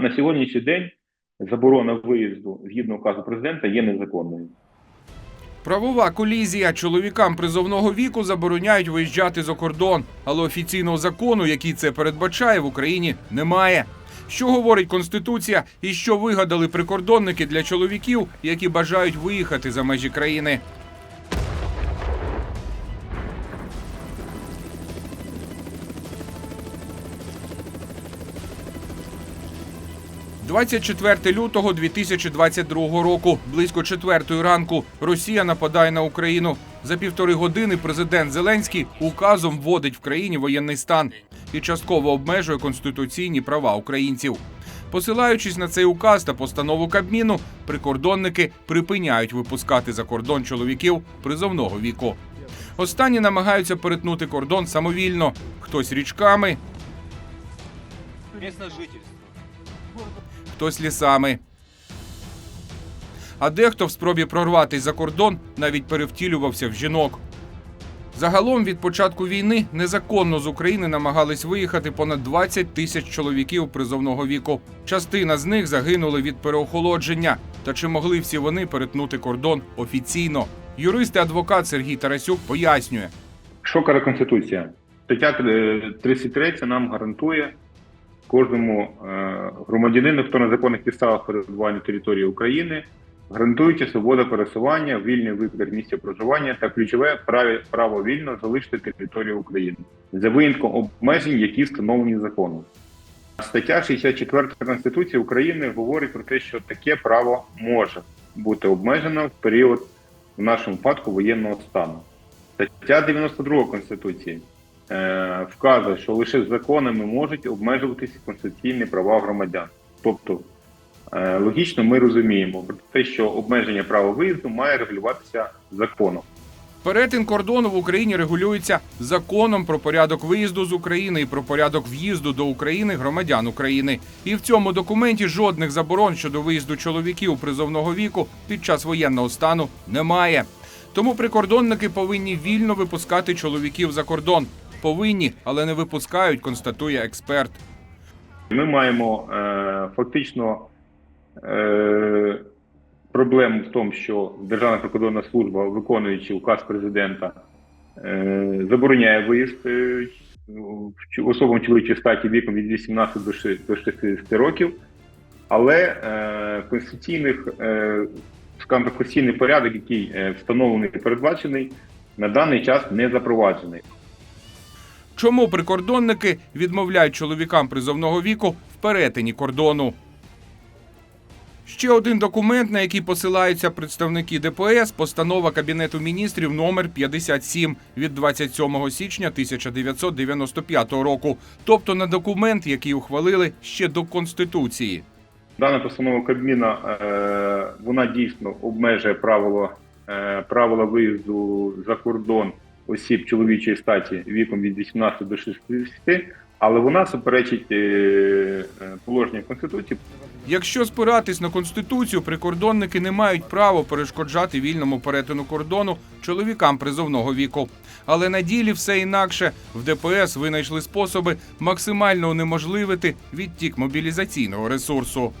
На сьогоднішній день заборона виїзду згідно указу президента є незаконною. Правова колізія чоловікам призовного віку забороняють виїжджати за кордон, але офіційного закону, який це передбачає, в Україні немає. Що говорить конституція, і що вигадали прикордонники для чоловіків, які бажають виїхати за межі країни? «24 лютого 2022 року, близько четвертої ранку, Росія нападає на Україну. За півтори години президент Зеленський указом вводить в країні воєнний стан і частково обмежує конституційні права українців. Посилаючись на цей указ та постанову Кабміну, прикордонники припиняють випускати за кордон чоловіків призовного віку. Останні намагаються перетнути кордон самовільно, хтось річками, Место жительства. Хтось лісами. А дехто в спробі прорватися за кордон навіть перевтілювався в жінок. Загалом від початку війни незаконно з України намагались виїхати понад 20 тисяч чоловіків призовного віку. Частина з них загинули від переохолодження. Та чи могли всі вони перетнути кордон офіційно? Юрист і адвокат Сергій Тарасюк пояснює. Що каже Конституція? Стаття е, 33 нам гарантує кожному е, громадянину, хто на законних підставах перебуває на території України, гарантується свобода пересування, вільний вибір місця проживання та ключове право, вільно залишити територію України за винятком обмежень, які встановлені законом. Стаття 64 Конституції України говорить про те, що таке право може бути обмежено в період в нашому випадку воєнного стану. Стаття 92 Конституції вказує, що лише законами можуть обмежуватися конституційні права громадян. Тобто, е, логічно ми розуміємо про те, що обмеження права виїзду має регулюватися законом. Перетин кордону в Україні регулюється законом про порядок виїзду з України і про порядок в'їзду до України громадян України. І в цьому документі жодних заборон щодо виїзду чоловіків призовного віку під час воєнного стану немає. Тому прикордонники повинні вільно випускати чоловіків за кордон. Повинні, але не випускають, констатує експерт. Ми маємо е, фактично е, проблему в тому, що Державна прикордонна служба, виконуючи указ президента, е, забороняє виїзд е, особам чоловічої статі віком від 18 до 60 років, але е, конституційних, е, конституційний порядок, який е, встановлений і передбачений, на даний час не запроваджений. Чому прикордонники відмовляють чоловікам призовного віку в перетині кордону? Ще один документ, на який посилаються представники ДПС, постанова Кабінету міністрів номер 57 від 27 січня 1995 року, тобто на документ, який ухвалили ще до Конституції. Дана постанова Кабміна е, вона дійсно обмежує правило, е, правила виїзду за кордон осіб чоловічої статі віком від 18 до 60, але вона суперечить е, е, положенням Конституції. Якщо спиратись на конституцію, прикордонники не мають права перешкоджати вільному перетину кордону чоловікам призовного віку. Але на ділі все інакше. В ДПС винайшли способи максимально унеможливити відтік мобілізаційного ресурсу.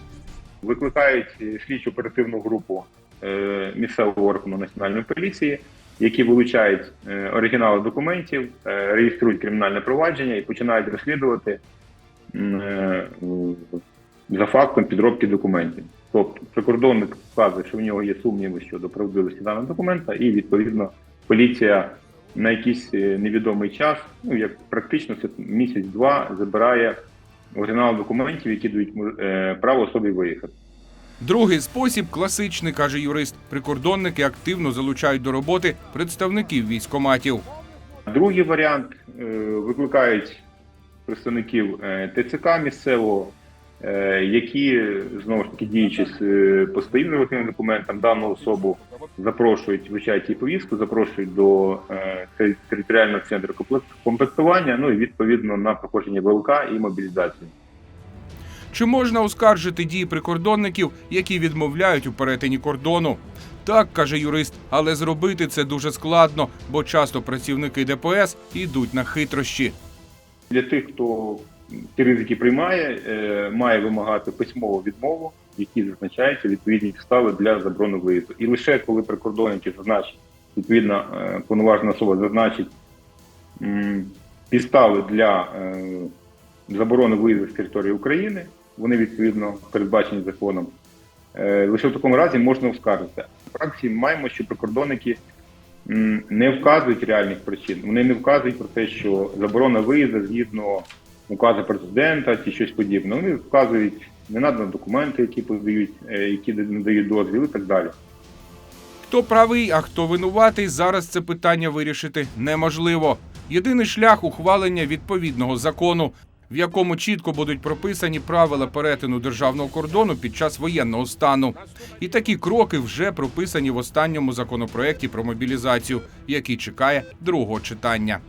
Викликають слідчу оперативну групу е, місцевого органу національної поліції, які вилучають е, оригінали документів, е, реєструють кримінальне провадження і починають розслідувати е, за фактом підробки документів. Тобто прикордонник вказує, що в нього є сумніви щодо правдивості даного документа, і відповідно поліція на якийсь невідомий час, ну як практично це місяць-два, забирає оригінал документів, які дають право особі виїхати. Другий спосіб класичний, каже юрист. Прикордонники активно залучають до роботи представників військоматів. Другий варіант е, викликають представників е, ТЦК місцевого, е, які знову ж таки діючи з по своїм документам, дану особу запрошують, вручають їй повістку, запрошують до територіального центру комплектування, ну і відповідно на проходження ВЛК і мобілізацію. Чи можна оскаржити дії прикордонників, які відмовляють у перетині кордону? Так, каже юрист, але зробити це дуже складно, бо часто працівники ДПС йдуть на хитрощі. Для тих, хто ті ризики приймає, е, має вимагати письмову відмову, в якій зазначаються відповідні підстави для заборони виїзду. І лише коли прикордонники зазначить, відповідна е, повноважена особа зазначить підстави для е, заборони виїзду з території України, вони відповідно передбачені законом. Е, Лише в такому разі можна оскаржити. В практиці маємо, що прикордонники не вказують реальних причин. Вони не вказують про те, що заборона виїзду згідно указу президента чи щось подібне. Вони вказують не надані документи, які подають, е, які не дають дозвіл і так далі. Хто правий, а хто винуватий, зараз це питання вирішити неможливо. Єдиний шлях ухвалення відповідного закону, в якому чітко будуть прописані правила перетину державного кордону під час воєнного стану. І такі кроки вже прописані в останньому законопроекті про мобілізацію, який чекає другого читання.